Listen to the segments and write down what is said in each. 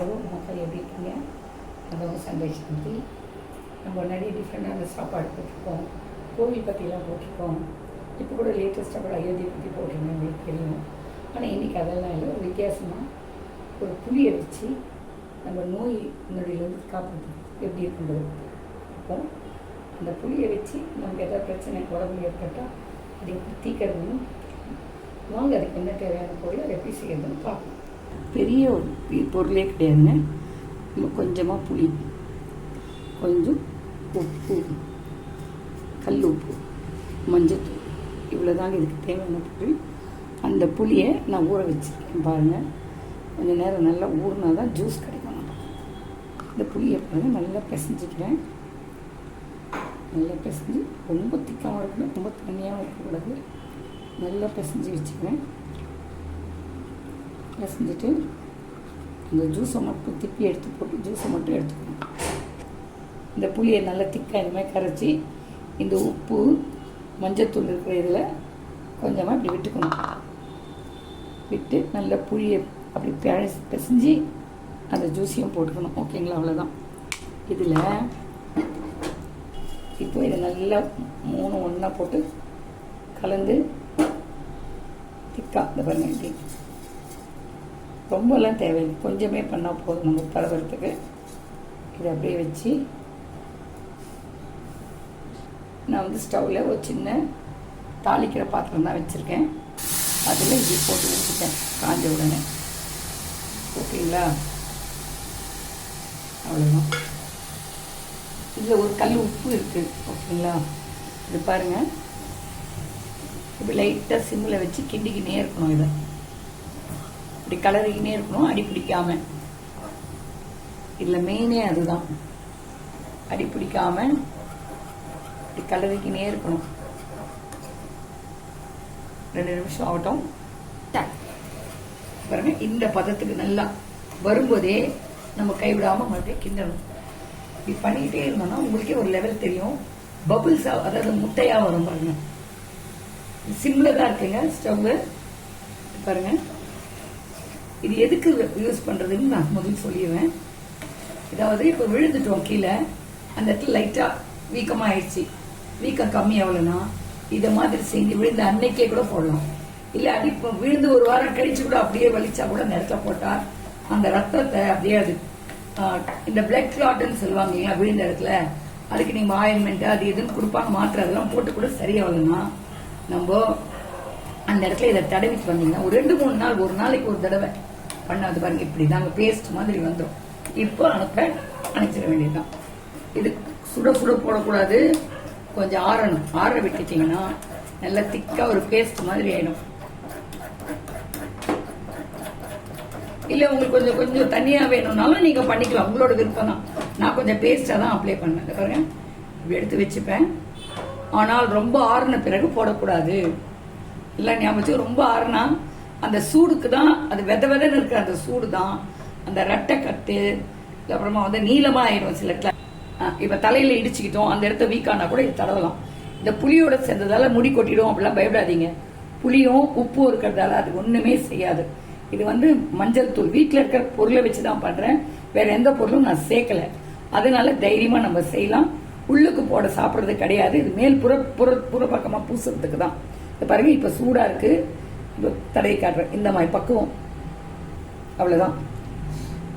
Hello மக்கள் எப்படி இருக்கீங்க? அதுவும் சந்தோஷப்படுத்தி நம்ம நிறைய டிஃப்ரெண்டான சாப்பாடு போட்டிருக்கோம். கோவில் பற்றிலாம் போட்டிருக்கோம். இப்போ கூட லேட்டஸ்ட்டாக கூட அயோத்தியை பற்றி போட்டிருந்தேன் உங்களுக்கு தெரியும். ஆனால் இன்றைக்கி அதெல்லாம் இல்லை. ஒரு வித்தியாசமாக ஒரு புளியை வச்சு நம்ம நோய் நொடியிலேருந்து காப்பாற்று எப்படி இருக்குன்றது இப்போ அந்த புளியை வச்சு நமக்கு எதாவது பிரச்சனை உடம்பு ஏற்பட்டால் அதை எப்படி தீக்கிறதுன்னு வாங்க. அதுக்கு என்ன தேவையான பொருள் அதை எப்படி செய்யறதுன்னு பார்ப்போம். பெரிய ஒரு பொருளே கிடையாதுங்க. கொஞ்சமாக புளி கொஞ்சம் உப்பு கல் உப்பு மஞ்சத்தூள் இவ்வளோதாங்க இதுக்கு தேவையான பொருள். அந்த புளியை நான் ஊற வச்சுருக்கேன் பாருங்கள் கொஞ்சம் நேரம் நல்லா ஊறினா தான் ஜூஸ் கிடைக்கும் நமக்கு. இந்த புளியை பாருங்கள் நல்லா பிசைஞ்சிக்கிறேன். நல்லா பிசைஞ்சு ரொம்ப திக்காகவும் இருக்கணும் ரொம்ப தண்ணியாகவும் இருக்கக்கூடாது. நல்லா பிசைஞ்சு வச்சுக்கிறேன். பிசைஞ்சிட்டு இந்த ஜூஸை மட்டும் திப்பி எடுத்து போட்டு ஜூஸை மட்டும் எடுத்துக்கணும். இந்த புளியை நல்லா திக்காக இந்த மாதிரி கரைச்சி இந்த உப்பு மஞ்சத்தூள் இருக்கிற இதில் கொஞ்சமாக இப்படி விட்டுக்கணும். விட்டு நல்லா புளியை அப்படி பிழை பிசைஞ்சு அந்த ஜூஸையும் போட்டுக்கணும். ஓகேங்களா? அவ்வளோதான் இதில் இப்போ இதை நல்லா மூணு ஒன்றா போட்டு கலந்து திக்கா. இந்த பாருங்க இப்படி. ரொம்பலாம் தேவையில்லை. கொஞ்சமே பண்ணால் போதும் நம்ம பரவுறதுக்கு. இதை அப்படியே வச்சு நான் வந்து ஸ்டவ்வில் ஒரு சின்ன தாளிக்கிற பாத்திரம் தான் வச்சுருக்கேன். அதில் இது போட்டு வச்சுட்டேன் காஞ்ச உடனே. ஓகேங்களா? அவ்வளோதான் இதில் ஒரு கல் உப்பு இருக்குது ஓகேங்களா? இது பாருங்கள் இப்போ லைட்டாக சிம்மில் வச்சு கிண்டிக்கினே இருக்கணும் இதை. இப்படி கலரிக்கினே இருக்கணும் அடி பிடிக்காம. இதில் மெயினே அதுதான். அடி பிடிக்காம இப்படி கலரிக்கினே இருக்கணும். ரெண்டு நிமிஷம் ஆகட்டும். பாருங்க இந்த பதத்துக்கு நல்லா வரும்போதே நம்ம கைவிடாம மறுபடியும் கிண்டணும். இப்படி பண்ணிக்கிட்டே இருந்தோம்னா உங்களுக்கே ஒரு லெவல் தெரியும். பபிள்ஸ் அதாவது முட்டையா வரும் பாருங்க. சிம்ல தான் இருக்குங்க ஸ்டவ் பாருங்க. இது எதுக்கு யூஸ் பண்றதுன்னு நான் முதல்ல சொல்லிடுவேன். இதாவது இப்போ விழுந்துட்டோம் கீழே அந்த இடத்துல லைட்டா வீக்கமா ஆயிடுச்சு வீக்கம் கம்மி ஆகலைன்னா இதை மாதிரி செஞ்சு விழுந்த அன்னைக்கே கூட போடலாம். இல்ல அடி இப்போ விழுந்து ஒரு வாரம் கழிச்சு கூட அப்படியே வலிச்சா கூட அந்த இடத்துல போட்டா அந்த ரத்தத்தை அப்படியே அது இந்த பிளட் கிளாட்னு சொல்லுவாங்க இல்லையா விழுந்த இடத்துல அதுக்கு நீங்க ஆயின்மெண்ட் அது எதுன்னு கொடுப்பாங்க மாத்திரை அதெல்லாம் போட்டு கூட சரியாகலன்னா நம்ம அந்த இடத்துல இதை தடவிட்டு வந்தீங்கன்னா ஒரு ரெண்டு மூணு நாள் ஒரு நாளைக்கு ஒரு தடவை பண்ணாது பாருங்க இப்படி தாங்க பேஸ்ட் மாதிரி வந்துடும் இப்போ அனுப்ப அணைச்சிட வேண்டியதுதான். இது சுட சுட போடக்கூடாது. கொஞ்சம் ஆறணும். ஆற விட்டுட்டீங்கன்னா நல்லா திக்கா ஒரு பேஸ்ட் மாதிரி ஆயிடும். இல்ல உங்களுக்கு கொஞ்சம் கொஞ்சம் தனியாக வேணும்னாலும் நீங்க பண்ணிக்கலாம். உங்களோட விருப்பம் தான் நான் கொஞ்சம் பேஸ்டா தான் அப்ளை பண்ணேன். பாருங்க. இப்படி எடுத்து வச்சுப்பேன். ஆனால் ரொம்ப ஆறுன பிறகு போடக்கூடாது. இல்லை ஞாபகம் ரொம்ப ஆறுனா அந்த சூடுக்கு தான் அது வெத வெதன்னு இருக்கிற அந்த சூடு தான் அந்த ரெட்டை கட்டு அப்புறமா வந்து நீளமாக ஆயிடும் சில இடத்துல இப்போ தலையில் இடிச்சுக்கிட்டோம் அந்த இடத்த வீக்கானா கூட இது தடவலாம். இந்த புளியோட சேர்ந்ததால முடி கொட்டிடும் அப்படிலாம் பயப்படாதீங்க. புளியும் உப்பும் இருக்கிறதால அது ஒன்றுமே செய்யாது. இது வந்து மஞ்சள் தூள். வீட்டில் இருக்கிற பொருளை வச்சு தான் பண்ணுறேன் வேற எந்த பொருளும் நான் சேர்க்கல. அதனால தைரியமாக நம்ம செய்யலாம். உள்ளுக்கு போட சாப்பிட்றது கிடையாது. இது மேல் புற புற புற பக்கமாக பூசுறதுக்கு தான் இது பாருங்க இப்போ சூடாக இருக்குது தடவி காட்டுறேன் இந்த மாதிரி பக்குவம். அவ்வளோதான்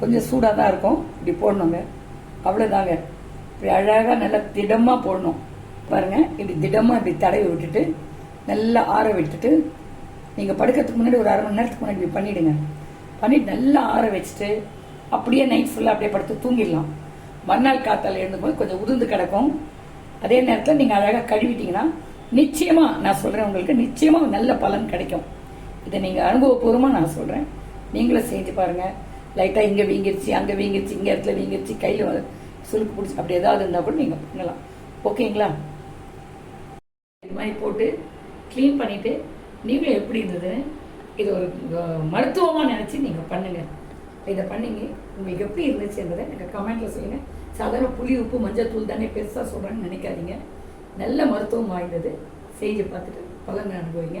கொஞ்சம் சூடாக தான் இருக்கும். இப்படி போடணுங்க. அவ்வளோதாங்க இப்படி அழகாக நல்லா திடமாக போடணும். பாருங்கள் இப்படி திடமாக இப்படி தடவி விட்டுட்டு நல்லா ஆற விட்டுட்டு நீங்கள் படுக்கிறதுக்கு முன்னாடி ஒரு அரை மணி நேரத்துக்கு முன்னாடி இப்படி பண்ணிவிடுங்க பண்ணிட்டு நல்லா ஆற வச்சுட்டு அப்படியே நைட் ஃபுல்லாக அப்படியே படுத்து தூங்கிடலாம். மறுநாள் காத்தால எழுந்தும்போது கொஞ்சம் உதிர்ந்து கிடக்கும். அதே நேரத்தில் நீங்கள் அழகாக கழுவிட்டீங்கன்னா நிச்சயமாக நான் சொல்கிறேன் உங்களுக்கு நிச்சயமாக நல்ல பலன் கிடைக்கும். இதை நீங்கள் அனுபவபூர்வமாக நான் சொல்கிறேன் நீங்களும் செஞ்சு பாருங்கள் லைட்டாக இங்கே வீங்கிருச்சு அங்கே வீங்கிருச்சு இங்கே இடத்துல வீங்கிருச்சு கையில் சுருக்கு பிடிச்சி அப்படி ஏதாவது இருந்தால் கூட நீங்கள் பண்ணலாம். ஓகேங்களா? இது மாதிரி போட்டு க்ளீன் பண்ணிவிட்டு நீங்களும் எப்படி இருந்தது? இது ஒரு மருத்துவமாக நினச்சி நீங்கள் பண்ணுங்கள் பண்ணுங்க. இதை பண்ணீங்க. உங்களுக்கு எப்படி இருந்துச்சுன்றதை எனக்கு கமெண்ட்டில் சொல்லுங்க. சாதாரண புளி உப்பு மஞ்சள் தூள் தானே பெருசாக சொல்கிறேன்னு நினைக்காதீங்க. நல்ல மருத்துவம் வாய்ந்தது. செஞ்சு பார்த்துட்டு பலன் அனுபவிங்க.